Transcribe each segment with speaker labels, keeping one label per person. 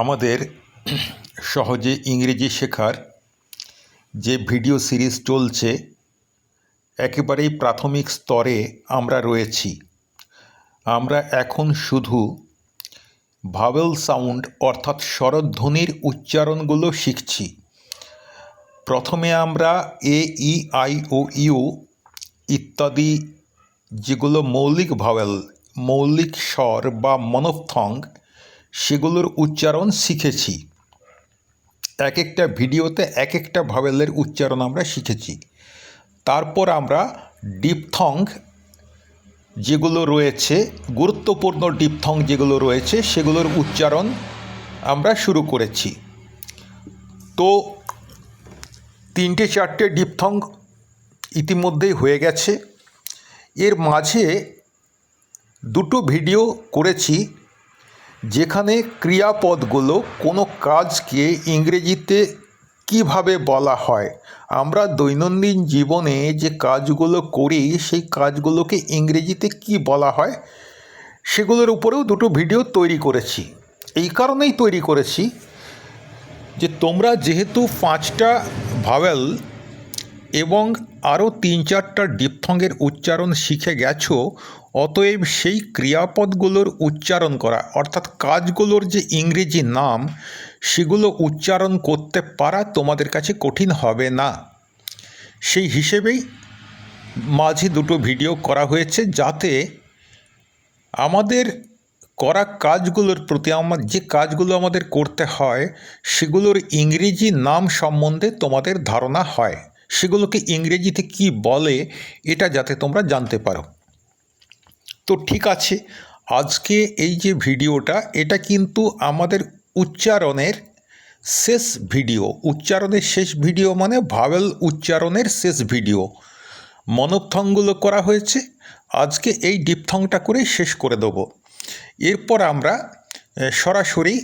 Speaker 1: আমাদের সহজে ইংরেজি শেখার যে ভিডিও সিরিজ চলছে, একেবারেই প্রাথমিক স্তরে আমরা রয়েছি। আমরা এখন শুধু ভাওয়েল সাউন্ড অর্থাৎ স্বরধ্বনির উচ্চারণগুলো শিখছি। প্রথমে আমরা এ, ই, আই, ও, ইউ ইত্যাদি যেগুলো মৌলিক ভাওয়েল, মৌলিক স্বর বা মনস্থং সেগুলোর উচ্চারণ শিখেছি। এক একটা ভিডিওতে এক একটা ভাবেলের উচ্চারণ আমরা শিখেছি। তারপর আমরা ডিপথং যেগুলো রয়েছে, গুরুত্বপূর্ণ ডিপথং যেগুলো রয়েছে, সেগুলোর উচ্চারণ আমরা শুরু করেছি। তো তিনটে চারটে ডিপথং ইতিমধ্যেই হয়ে গেছে। এর মাঝে দুটো ভিডিও করেছি। যেখানে ক্রিয়াপদগুলো কোনো কাজকে ইংরেজিতে কীভাবে বলা হয়? আমরা দৈনন্দিন জীবনে যে কাজগুলো করি, সেই কাজগুলোকে ইংরেজিতে কি বলা হয়? সেগুলোর উপরেও দুটো ভিডিও তৈরি করেছি। এই কারণেই তৈরি করেছি যে তোমরা যেহেতু পাঁচটা ভাওয়েল এবং আরও তিন চারটা ডিপথঙ্গের উচ্চারণ শিখে গেছো, অতএব সেই ক্রিয়াপদগুলোর উচ্চারণ করা, অর্থাৎ কাজগুলোর যে ইংরেজি নাম, সেগুলো উচ্চারণ করতে পারা তোমাদের কাছে কঠিন হবে না। সেই হিসেবেই মাঝে দুটো ভিডিও করা হয়েছে যাতে আমাদের করা কাজগুলোর প্রতি আমার, যে কাজগুলো আমাদের করতে হয়, সেগুলোর ইংরেজি নাম সম্বন্ধে তোমাদের ধারণা হয়। সেগুলোকে ইংরেজিতে কি বলে, এটা যাতে তোমরা জানতে পারো। তো ঠিক আছে, আজকে এই যে ভিডিওটা, এটা কিন্তু আমাদের উচ্চারণের শেষ ভিডিও। উচ্চারণের শেষ ভিডিও মানে ভাওয়েল উচ্চারণের শেষ ভিডিও। মনপথংগুলো করা হয়েছে, আজকে এই ডিপথংটা করে শেষ করে দেবো। এরপর আমরা সরাসরি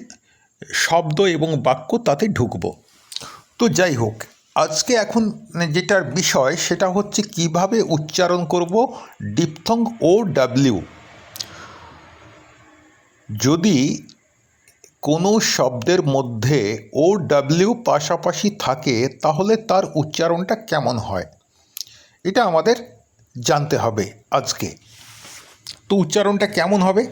Speaker 1: শব্দ এবং বাক্য তাতে ঢুকব। তো যাই হোক আজকে এখন যেটার বিষয়, সেটা হচ্ছে কীভাবে উচ্চারণ করব ডিপথং ও ডাব্লিউ যদি কোনো শব্দের মধ্যে ও ডাব্লিউ পাশাপাশি থাকে, তাহলে তার উচ্চারণটা কেমন হয়? এটা আমাদের জানতে হবে আজকে। তো উচ্চারণটা কেমন হবে?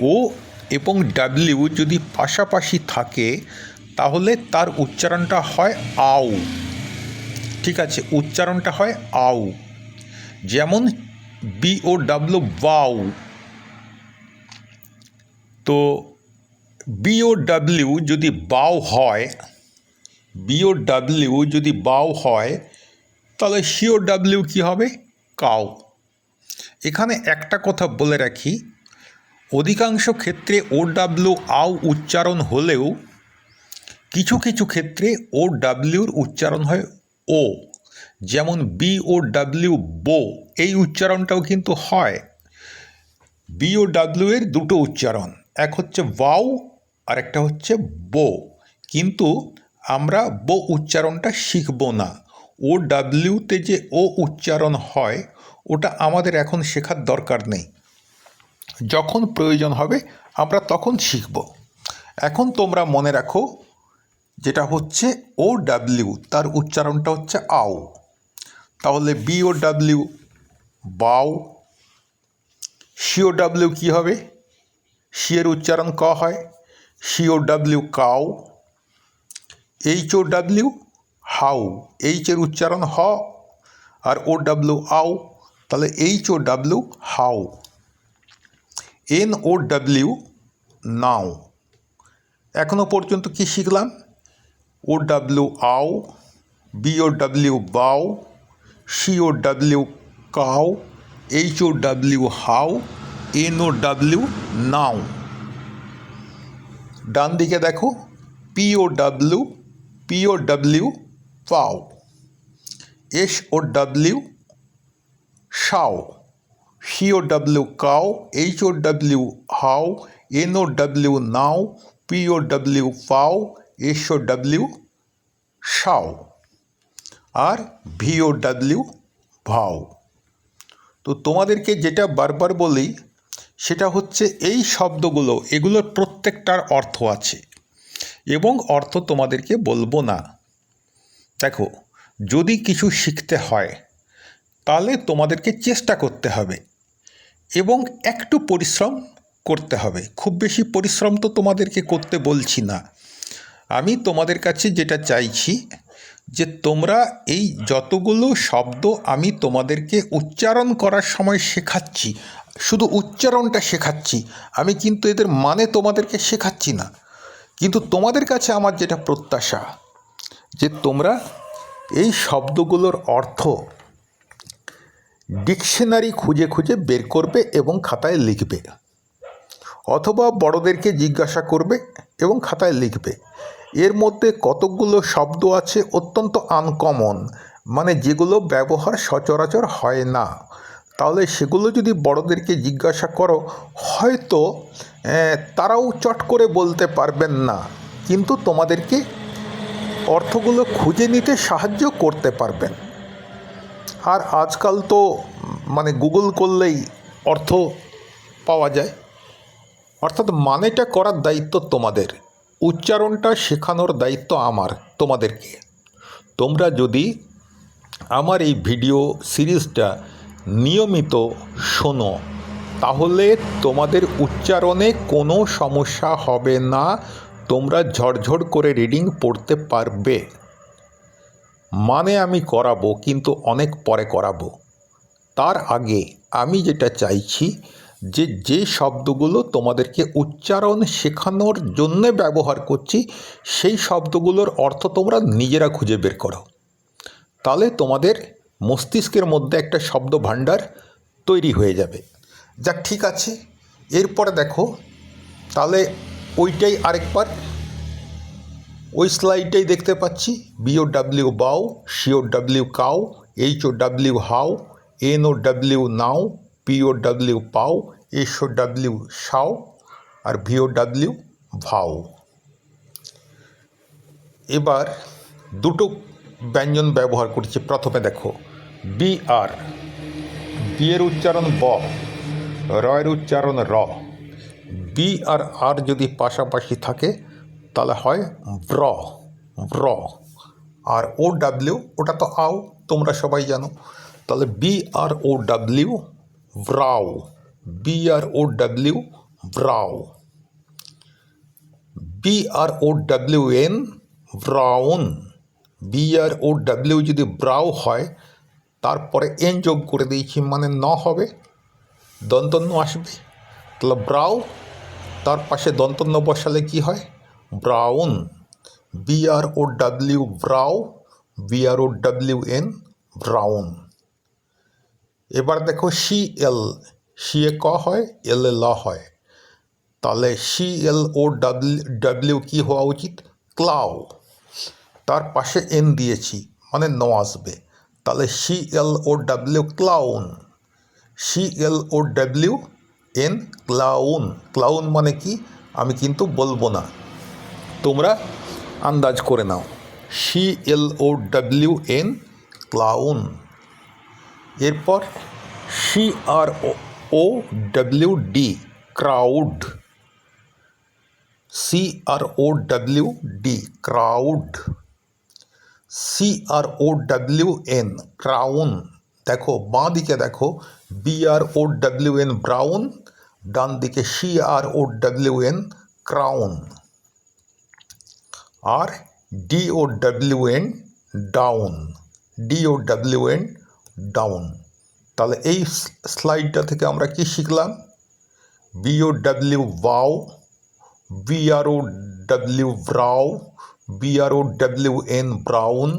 Speaker 1: ও এবং ডাব্লিউ যদি পাশাপাশি থাকে তাহলে তার উচ্চারণটা হয় আউ ঠিক আছে, উচ্চারণটা হয় আউ যেমন বি ও ডাব্লু বাউ তো বি ও ডাব্লিউ যদি বাউ হয় বি ও ডাব্লিউ যদি বাউ হয়, তাহলে সি ও ডাব্লিউ কী হবে? কাউ এখানে একটা কথা বলে রাখি, অধিকাংশ ক্ষেত্রে ও ডাব্লিউ আউ উচ্চারণ হলেও কিছু কিছু ক্ষেত্রে ও ডাব্লিউর উচ্চারণ হয় ও যেমন বি ও ডাব্লিউ বো, এই উচ্চারণটাও কিন্তু হয়। বি ও ডাব্লিউ এর দুটো উচ্চারণ, এক হচ্ছে বাউ আর একটা হচ্ছে বো। কিন্তু আমরা বো উচ্চারণটা শিখব না। ও ডাব্লিউতে যে ও উচ্চারণ হয়, ওটা আমাদের এখন শেখার দরকার নেই। যখন প্রয়োজন হবে, আমরা তখন শিখব। এখন তোমরা মনে রাখো যেটা হচ্ছে ও ডাব্লিউ তার উচ্চারণটা হচ্ছে আও। তাহলে B O W bow C O W কী হবে? সিয়ের উচ্চারণ ক হয়? C O W cow H O W how এইচের উচ্চারণ হ আর ও ডাব্লিউ আউ তাহলে H O W how N O W now. এখনও পর্যন্ত কি শিখলাম? O W ow B O W bow C O W cow H O W how N O W now ডান দিকে দেখো P O W P O W pow S O W sow C O W cow H O W how N O W now P O W pow S O W sow R V O W ভাও। তো তোমাদেরকে যেটা বারবার বলি, সেটা হচ্ছে এই শব্দগুলো, এগুলোর প্রত্যেকটার অর্থ আছে। এবং অর্থ তোমাদেরকে বলব না। দেখো, যদি কিছু শিখতে হয়, তাহলে তোমাদেরকে চেষ্টা করতে হবে। এবং একটু পরিশ্রম করতে হবে। খুব বেশি পরিশ্রম তো তোমাদেরকে করতে বলছি না। আমি তোমাদের কাছে যেটা চাইছি যে তোমরা এই যতগুলো শব্দ আমি তোমাদেরকে উচ্চারণ করার সময় শেখাচ্ছি, শুধু উচ্চারণটা শেখাচ্ছি, আমি কিন্তু এদের মানে তোমাদেরকে শেখাচ্ছি না। কিন্তু তোমাদের কাছে আমার যেটা প্রত্যাশা, যে তোমরা এই শব্দগুলোর অর্থ ডিকশনারি খুঁজে খুঁজে বের করবে এবং খাতায় লিখবে, অথবা বড়দেরকে জিজ্ঞাসা করবে এবং খাতায় লিখবে। এর মধ্যে কতকগুলো শব্দ আছে অত্যন্ত আনকমন মানে যেগুলো ব্যবহার সচরাচর হয় না। তাহলে সেগুলো যদি বড়দেরকে জিজ্ঞাসা করো, হয়তো তারাও চট করে বলতে পারবেন না। কিন্তু তোমাদেরকে অর্থগুলো খুঁজে নিতে সাহায্য করতে পারবেন। আর আজকাল তো মানে গুগল করলেই অর্থ পাওয়া যায়। অর্থাৎ মানেটা করার দায়িত্ব তোমাদের। উচ্চারণটা শেখানোর দায়িত্ব আমার, তোমাদেরকে। তোমরা যদি আমার এই ভিডিও সিরিজটা নিয়মিত শোনো, তাহলে তোমাদের উচ্চারণে কোনো সমস্যা হবে না, তোমরা ঝরঝর করে রিডিং পড়তে পারবে। মানে আমি করাবো, কিন্তু অনেক পরে করাবো। তার আগে আমি যেটা চাইছি যে যে শব্দগুলো তোমাদেরকে উচ্চারণ শেখানোর জন্য ব্যবহার করছি, সেই শব্দগুলোর অর্থ তোমরা নিজেরা খুঁজে বের করো। তাহলে তোমাদের মস্তিষ্কের মধ্যে একটা শব্দ ভাণ্ডার তৈরি হয়ে যাবে। যাক, ঠিক আছে। এরপরে দেখো, তাহলে ওইটাই আরেকবার। ওই স্লাইডটাই দেখতে পাচ্ছি। B O W bow C O W cow H O W how N O W now P O W pow S O W sow R V O W ভাও। এবার দুটো ব্যঞ্জন ব্যবহার করছি। প্রথমে দেখো বি আর বিয়ের উচ্চারণ ব রয়ের উচ্চারণ র। বি আর আর যদি পাশাপাশি থাকে, তাহলে হয় ব্র ব্র। আর ও ডাব্লিউ ওটা তো আও, তোমরা সবাই জানো। তাহলে B R O W brow B R O W brow B R O W N brown B R O W যদি ব্রাউ হয়, তারপরে এন যোগ করে দিয়েছি মানে ন হবে দন্তন্য আসবে। তাহলে ব্রাউ তার পাশে দন্তন্য বসালে কি হয়? Brown B R O W brow B R O W N brown এবার দেখো সি এল, সি এ ক হয়, এল এ ল হয়। তাহলে C L O W W কী হওয়া উচিত? ক্লাউ। তার পাশে এন দিয়েছি মানে ন আসবে। তাহলে C L O W clown. C L O W, N clown. Clown মানে কি? আমি কিন্তু বলব না। তোমরা আন্দাজ করে নাও। C L O W, N clown. এরপর C R O W D crowd C R O W D crowd C R O W N crown দেখো বাঁ দিকে দেখো B R O W N brown ডান দিকে C R O W N crown আর D O W N down D O W N down তাহলে এই স্লাইডটা থেকে আমরা কি শিখলাম? B O W bow B R O W brow B R O W N brown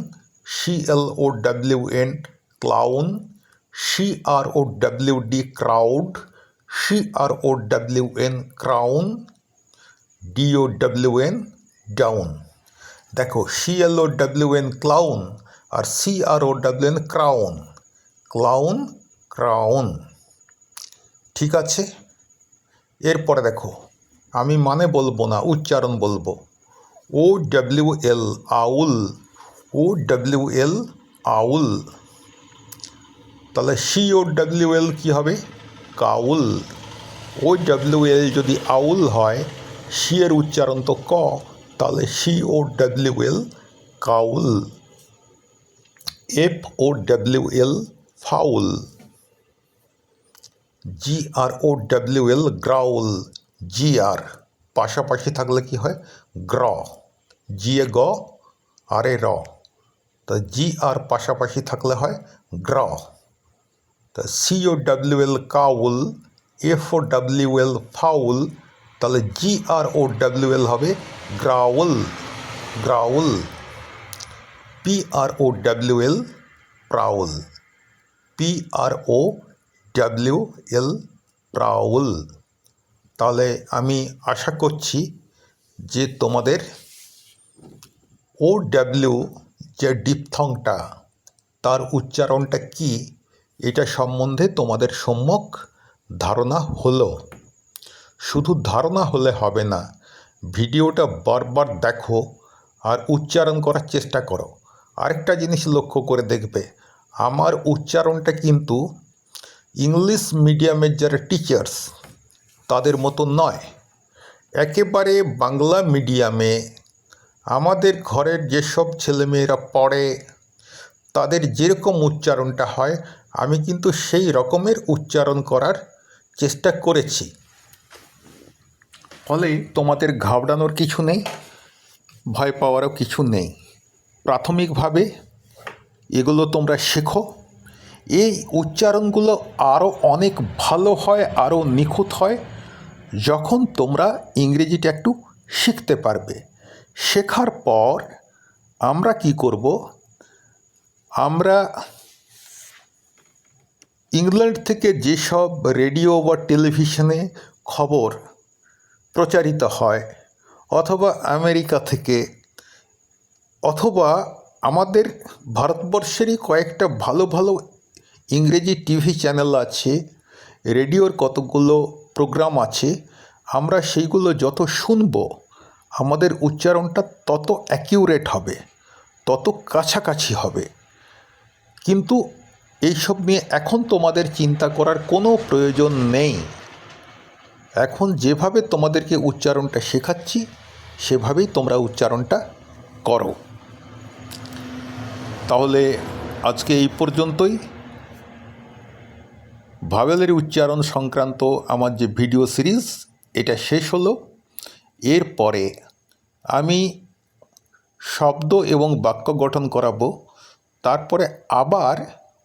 Speaker 1: C L O W N clown C R O W D crowd C R O W N crown D O W N down দেখো C L O W N clown আর C R O W N crown clown, crown. ঠিক আছে? এরপরে দেখো, আমি মানে বলব না, উচ্চারণ বলব। O W L owl. O W L owl. তাহলে সি ও ডাব্লিউ এল কী হবে? কাউল। ও ডাব্লিউ এল যদি আউল হয় সি এর উচ্চারণ তো ক, তাহলে C O W L cowl. F O W L fowl G R O W L growl G R পাশাপাশি থাকলে কি হয়? গ্র জি এ গ আর এ র তা জি আর পাশাপাশি থাকলে হয় গ্র, তা C O W L cowl F O W L fowl, তাহলে G R O W L হবে growl growl P R O W L prowl. P R O W L prowl তাহলে আমি আশা করছি যে তোমাদের ও ডাব্লিউ যে ডিপথংটা, তার উচ্চারণটা কি, এটা সম্বন্ধে তোমাদের সম্যক ধারণা হলো। শুধু ধারণা হলে হবে না, ভিডিওটা বারবার দেখো আর উচ্চারণ করার চেষ্টা করো। আরেকটা জিনিস লক্ষ্য করে দেখবে আমার উচ্চারণটা কিন্তু ইংলিশ মিডিয়ামের যারা টিচার্স তাদের মতো নয়। একেবারে বাংলা মিডিয়ামে আমাদের ঘরের যেসব ছেলেমেয়েরা পড়ে, তাদের যেরকম উচ্চারণটা হয়, আমি কিন্তু সেই রকমের উচ্চারণ করার চেষ্টা করেছি। ফলে তোমাদের ঘাবড়ানোর কিছু নেই, ভয় পাওয়ারও কিছু নেই। প্রাথমিকভাবে এগুলো তোমরা শেখো। এই উচ্চারণগুলো আরও অনেক ভালো হয় আরও নিখুঁত হয়, যখন তোমরা ইংরেজিটা একটু শিখতে পারবে। শেখার পর আমরা কি করব? আমরা ইংল্যান্ড থেকে যেসব রেডিও বা টেলিভিশনে খবর প্রচারিত হয়, অথবা আমেরিকা থেকে, অথবা আমাদের ভারতবর্ষেরই কয়েকটা ভালো ভালো ইংরেজি টিভি চ্যানেল আছে, রেডিওর কতগুলো প্রোগ্রাম আছে, আমরা সেইগুলো যত শুনব, আমাদের উচ্চারণটা তত অ্যাকিউরেট হবে, তত কাছাকাছি হবে। কিন্তু এইসব নিয়ে এখন তোমাদের চিন্তা করার কোনো প্রয়োজন নেই। এখন যেভাবে তোমাদেরকে উচ্চারণটা শেখাচ্ছি, সেভাবেই তোমরা উচ্চারণটা করো। তাহলে আজকে এই পর্যন্তই। ভাবেলের উচ্চারণ সংক্রান্ত আমার যে ভিডিও সিরিজ, এটা শেষ হলো। এরপরে আমি শব্দ এবং বাক্য গঠন করাবো, তারপরে আবার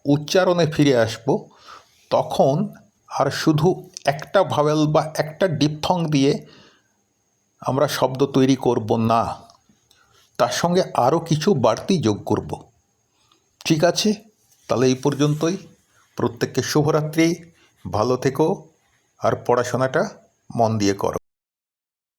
Speaker 1: উচ্চারণে ফিরে আসব। তখন আর শুধু একটা ভাবেল বা একটা ডিপথং দিয়ে আমরা শব্দ তৈরি করব না। তার সঙ্গে আরও কিছু বাড়তি যোগ করব। ঠিক আছে তাহলে এই পর্যন্তই। প্রত্যেককে শুভরাত্রি ভালো থেকো আর পড়াশোনাটা মন দিয়ে করো।